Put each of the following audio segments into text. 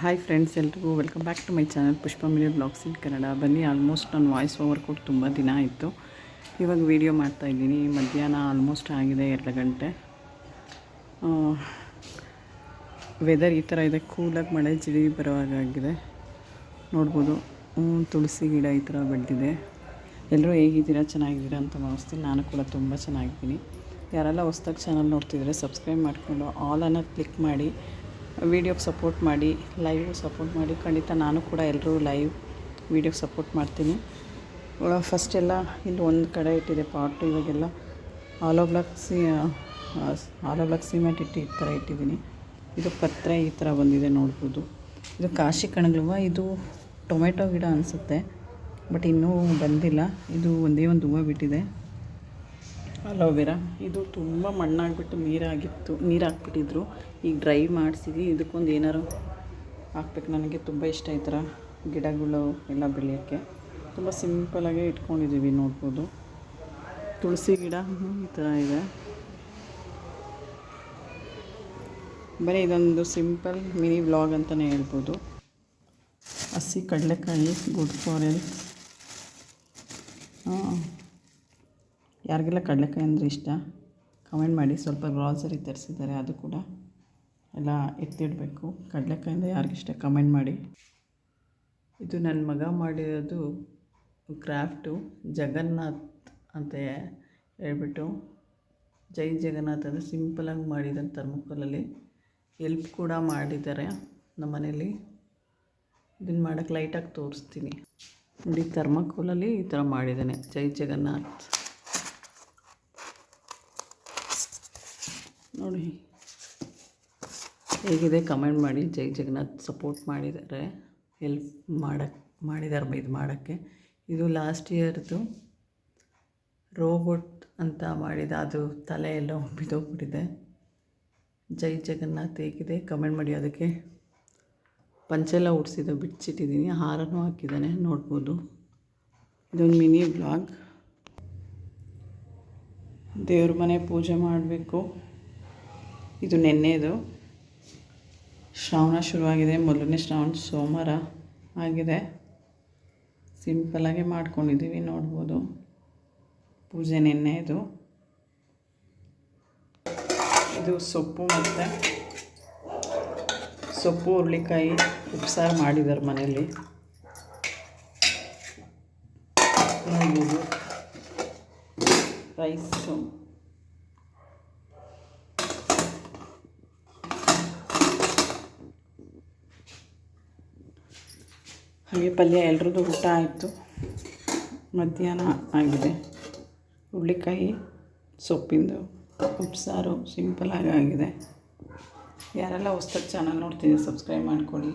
Hi friends ಎಲ್ರಿಗೂ welcome back to my channel Pushpa mini vlogs in Kannada ಬನ್ನಿ almost ನಾನು voice over ಕೊಟ್ಟು ತುಂಬ ದಿನ ಆಯಿತು. ಇವಾಗ ವೀಡಿಯೋ ಮಾಡ್ತಾಯಿದ್ದೀನಿ ಮಧ್ಯಾಹ್ನ ಆಲ್ಮೋಸ್ಟ್ ಆಗಿದೆ ಎರಡು ಗಂಟೆ. ವೆದರ್ ಈ ಥರ ಇದೆ. ಕೂಲಾಗಿ ಮಳೆ ಜಿಡಿ ಬರುವಾಗಿದೆ ನೋಡ್ಬೋದು ಹ್ಞೂ ತುಳಸಿ ಗಿಡ ಈ ಥರ ಬೆಳೆದಿದೆ. ಎಲ್ಲರೂ ಹೇಗಿದ್ದೀರಾ, ಚೆನ್ನಾಗಿದ್ದೀರಾ ಅಂತ ಭಾವಿಸ್ತೀನಿ. ನಾನು ಕೂಡ ತುಂಬ ಚೆನ್ನಾಗಿದ್ದೀನಿ. ಯಾರೆಲ್ಲ ಹೊಸ್ದಾಗಿ ಚಾನಲ್ ನೋಡ್ತಿದ್ರೆ ಸಬ್ಸ್ಕ್ರೈಬ್ ಮಾಡಿಕೊಂಡು ಆಲ್ ಅನ್ನೋದು ಕ್ಲಿಕ್ ಮಾಡಿ. ವೀಡಿಯೋಗೆ ಸಪೋರ್ಟ್ ಮಾಡಿ ಲೈವ್ ಸಪೋರ್ಟ್ ಮಾಡಿ, ಖಂಡಿತ ನಾನು ಕೂಡ ಎಲ್ಲರೂ ಲೈವ್ ವೀಡಿಯೋಗೆ ಸಪೋರ್ಟ್ ಮಾಡ್ತೀನಿ. ಫಸ್ಟ್ ಎಲ್ಲ ಇಲ್ಲಿ ಒಂದು ಕಡೆ ಇಟ್ಟಿದೆ ಪಾಟು ಇವಾಗೆಲ್ಲ. ಆಲೋ ಬ್ಲಾಕ್ ಸಿ ಆಲೋ ಬ್ಲಾಕ್ ಸಿಮೆಂಟ್ ಇಟ್ಟು ಈ ಥರ ಇಟ್ಟಿದ್ದೀನಿ. ಇದು ಪತ್ರೆ ಈ ಥರ ಬಂದಿದೆ ನೋಡ್ಬೋದು. ಇದು ಕಾಶಿ ಕಣಗಲ್ವ ಇದು ಟೊಮೆಟೊ ಗಿಡ ಅನಿಸುತ್ತೆ ಬಟ್ ಇನ್ನೂ ಬಂದಿಲ್ಲ. ಇದು ಒಂದೇ ಒಂದು ಹೂವು ಬಿಟ್ಟಿದೆ. ಅಲೋವೆರಾ ಇದು ತುಂಬ ಮಣ್ಣಾಗ್ಬಿಟ್ಟು ನೀರಾಗಿತ್ತು ನೀರು ಹಾಕ್ಬಿಟ್ಟಿದ್ರು ಈಗ ಡ್ರೈ ಮಾಡಿಸಿದ್ವಿ, ಇದಕ್ಕೊಂದು ಏನಾರು ಹಾಕ್ಬೇಕು. ನನಗೆ ತುಂಬ ಇಷ್ಟ ಈ ಥರ ಗಿಡಗಳು ಎಲ್ಲ ಬೆಳೆಯೋಕ್ಕೆ. ತುಂಬ ಸಿಂಪಲಾಗೇ ಇಟ್ಕೊಂಡಿದ್ದೀವಿ, ನೋಡ್ಬೋದು. ತುಳಸಿ ಗಿಡ ಈ ಥರ ಇದೆ. ಬರೀ ಇದೊಂದು ಸಿಂಪಲ್ ಮಿನಿ ವ್ಲಾಗ್ ಅಂತಲೇ ಹೇಳ್ಬೋದು. ಹಸಿ ಕಡಲೆಕಾಯಿ, ಗುಡ್ ಫಾರ್ ಹಾಂ ಯಾರಿಗೆಲ್ಲ ಕಡಲೆಕಾಯಿ ಅಂದರೆ ಇಷ್ಟ ಕಮೆಂಟ್ ಮಾಡಿ. ಸ್ವಲ್ಪ ಗ್ರಾಸರಿ ತರಿಸಿದ್ದಾರೆ ಅದು ಕೂಡ. ಎಲ್ಲ ಎತ್ತಿಡಬೇಕು. ಕಡಲೆಕಾಯಿಂದ ಯಾರಿಗಿಷ್ಟ ಕಮೆಂಟ್ ಮಾಡಿ. ಇದು ನನ್ನ ಮಗ ಮಾಡಿರೋದು ಕ್ರಾಫ್ಟು ಜಗನ್ನಾಥ್ ಅಂತ ಹೇಳ್ಬಿಟ್ಟು. ಜೈ ಜಗನ್ನಾಥ್ ಅಂದರೆ ಸಿಂಪಲಾಗಿ ಮಾಡಿದ್ದಾನೆ ಥರ್ಮೋಕೋಲಲ್ಲಿ ಎಲ್ಪ್ ಕೂಡ ಮಾಡಿದ್ದಾರೆ ನಮ್ಮ ಮನೇಲಿ. ಇದನ್ನು ಮಾಡೋಕ್ಕೆ ಲೈಟಾಗಿ ತೋರಿಸ್ತೀನಿ. ನೋಡಿ ಥರ್ಮಕೋಲಲ್ಲಿ ಈ ಥರ ಮಾಡಿದ್ದಾನೆ. ಜೈ ಜಗನ್ನಾಥ್. ನೋಡಿ. ಹೇಗಿದೆ ಕಮೆಂಟ್ ಮಾಡಿ. ಜೈ ಜಗನ್ನಾಥ್ ಸಪೋರ್ಟ್ ಮಾಡಿದ್ದಾರೆ. ಹೆಲ್ಪ್ ಮಾಡಕ್ಕೆ ಮಾಡಿದ್ದಾರೆ ಇದು ಮಾಡೋಕ್ಕೆ. ಇದು ಲಾಸ್ಟ್ ಇಯರ್ದು ರೋಬೋಟ್ ಅಂತ ಮಾಡಿದ. ಅದು ತಲೆ ಎಲ್ಲ ಬಿದ್ದೋಗ್ಬಿಟ್ಟಿದೆ. ಜೈ ಜಗನ್ನಾಥ್ ಹೇಗಿದೆ? ಕಮೆಂಟ್ ಮಾಡಿ. ಅದಕ್ಕೆ ಪಂಚೆಲ್ಲ ಉಡ್ಸಿದ್ದು, ಬಿಚ್ಚಿಟ್ಟಿದ್ದೀನಿ. ಹಾರನೂ ಹಾಕಿದ್ದಾನೆ. ನೋಡ್ಬೋದು. ಇದೊಂದು ಮಿನಿ ಬ್ಲಾಗ್. ದೇವ್ರ ಮನೆ ಪೂಜೆ ಮಾಡಬೇಕು. ಇದು ನೆನ್ನೆದು. ಶ್ರಾವಣ ಶುರುವಾಗಿದೆ. ಮೊದಲನೇ ಶ್ರಾವಣ ಸೋಮವಾರ ಆಗಿದೆ. ಸಿಂಪಲಾಗಿ ಮಾಡ್ಕೊಂಡಿದ್ದೀವಿ ನೋಡ್ಬೋದು. ಪೂಜೆ ನೆನ್ನೆದು. ಇದು ಸೊಪ್ಪು ಮತ್ತು ಸೊಪ್ಪು, ಹುರುಳಿಕಾಯಿ, ಉಪ್ಸಾರು ಮಾಡಿದ್ದಾರೆ ಮನೆಯಲ್ಲಿ. ನೋಡ್ಬೋದು. ರೈಸು ಹಾಗೆ ಪಲ್ಯ ಎಲ್ರದ್ದು ಊಟ ಆಯಿತು. ಮಧ್ಯಾಹ್ನ ಆಗಿದೆ. ಹುರುಳಿಕಾಯಿ ಸೊಪ್ಪಿಂದು ಉಪ್ಸಾರು ಸಿಂಪಲಾಗಿ ಆಗಿದೆ. ಯಾರೆಲ್ಲ ಹೊಸ್ದಾಗಿ ಚಾನಲ್ ನೋಡ್ತಿದ್ದೀವಿ ಸಬ್ಸ್ಕ್ರೈಬ್ ಮಾಡ್ಕೊಳ್ಳಿ.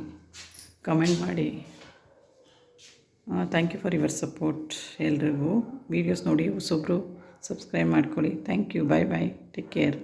ಕಮೆಂಟ್ ಮಾಡಿ. Thank you for your support ಎಲ್ರಿಗೂ. ವೀಡಿಯೋಸ್ ನೋಡಿ ಹೊಸೊಬ್ಬರು ಸಬ್ಸ್ಕ್ರೈಬ್ ಮಾಡ್ಕೊಳ್ಳಿ. Thank you bye bye take care